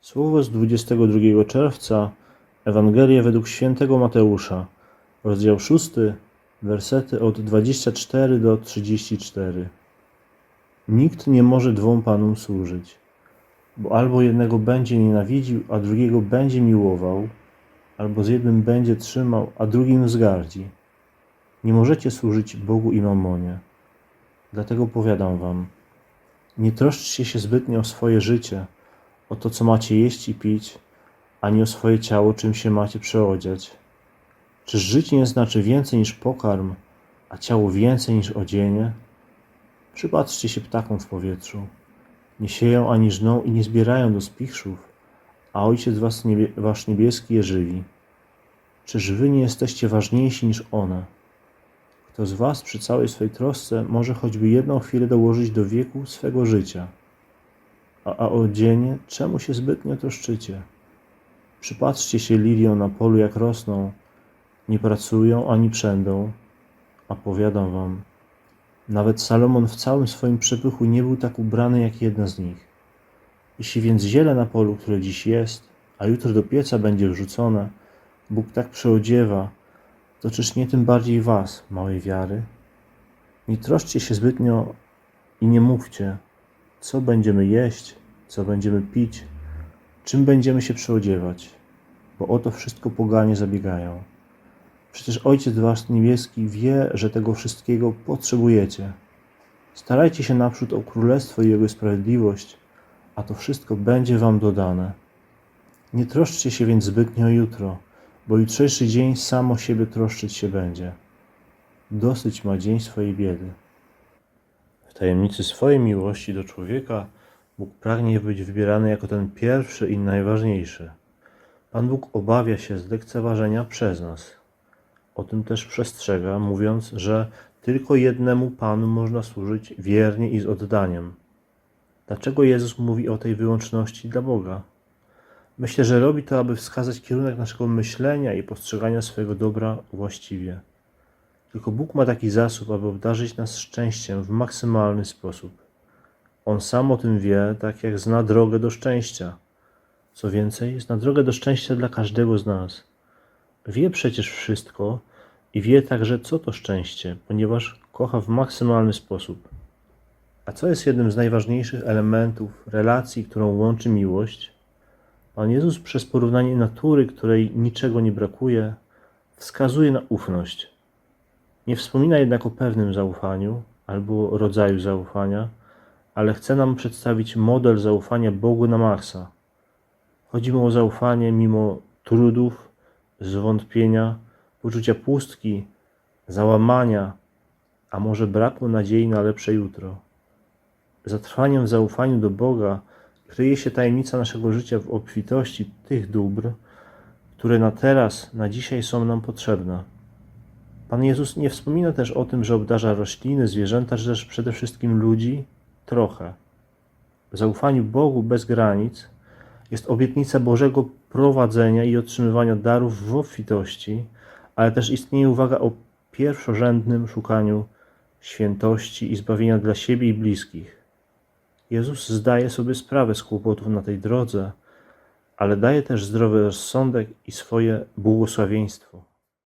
Słowo z 22 czerwca, Ewangelia według świętego Mateusza, rozdział 6, wersety od 24 do 34. Nikt nie może dwom panom służyć, bo albo jednego będzie nienawidził, a drugiego będzie miłował, albo z jednym będzie trzymał, a drugim wzgardzi. Nie możecie służyć Bogu i mamonie. Dlatego powiadam wam, nie troszczcie się zbytnio o swoje życie, o to, co macie jeść i pić, ani o swoje ciało, czym się macie przeodziać. Czyż życie nie znaczy więcej niż pokarm, a ciało więcej niż odzienie? Przypatrzcie się ptakom w powietrzu. Nie sieją ani żną i nie zbierają do spichrzów, a Ojciec was niebie, wasz niebieski je żywi. Czyż wy nie jesteście ważniejsi niż one? Kto z was przy całej swej trosce może choćby jedną chwilę dołożyć do wieku swego życia? A, a o dzienie czemu się zbytnio troszczycie? Przypatrzcie się liliom na polu, jak rosną, nie pracują ani przędą, a powiadam wam, nawet Salomon w całym swoim przepychu nie był tak ubrany jak jedna z nich. Jeśli więc ziele na polu, które dziś jest, a jutro do pieca będzie wrzucone, Bóg tak przeodziewa, to czyż nie tym bardziej was, małej wiary? Nie troszczcie się zbytnio i nie mówcie, co będziemy jeść, co będziemy pić, czym będziemy się przeodziewać, bo o to wszystko poganie zabiegają. Przecież Ojciec Wasz Niebieski wie, że tego wszystkiego potrzebujecie. Starajcie się naprzód o Królestwo i Jego sprawiedliwość, a to wszystko będzie Wam dodane. Nie troszczcie się więc zbytnio o jutro, bo jutrzejszy dzień sam o siebie troszczyć się będzie. Dosyć ma dzień swojej biedy. W tajemnicy swojej miłości do człowieka Bóg pragnie być wybierany jako ten pierwszy i najważniejszy. Pan Bóg obawia się zlekceważenia przez nas. O tym też przestrzega, mówiąc, że tylko jednemu Panu można służyć wiernie i z oddaniem. Dlaczego Jezus mówi o tej wyłączności dla Boga? Myślę, że robi to, aby wskazać kierunek naszego myślenia i postrzegania swojego dobra właściwie. Tylko Bóg ma taki zasób, aby obdarzyć nas szczęściem w maksymalny sposób. On sam o tym wie, tak jak zna drogę do szczęścia. Co więcej, zna drogę do szczęścia dla każdego z nas. Wie przecież wszystko i wie także, co to szczęście, ponieważ kocha w maksymalny sposób. A co jest jednym z najważniejszych elementów relacji, którą łączy miłość? Pan Jezus przez porównanie natury, której niczego nie brakuje, wskazuje na ufność. Nie wspomina jednak o pewnym zaufaniu albo rodzaju zaufania, ale chce nam przedstawić model zaufania Bogu na maksa. Chodzi mu o zaufanie mimo trudów, zwątpienia, poczucia pustki, załamania, a może braku nadziei na lepsze jutro. Zatrwaniem w zaufaniu do Boga kryje się tajemnica naszego życia w obfitości tych dóbr, które na teraz, na dzisiaj są nam potrzebne. Pan Jezus nie wspomina też o tym, że obdarza rośliny, zwierzęta, czy też przede wszystkim ludzi trochę. W zaufaniu Bogu bez granic jest obietnica Bożego prowadzenia i otrzymywania darów w obfitości, ale też istnieje uwaga o pierwszorzędnym szukaniu świętości i zbawienia dla siebie i bliskich. Jezus zdaje sobie sprawę z kłopotów na tej drodze, ale daje też zdrowy rozsądek i swoje błogosławieństwo.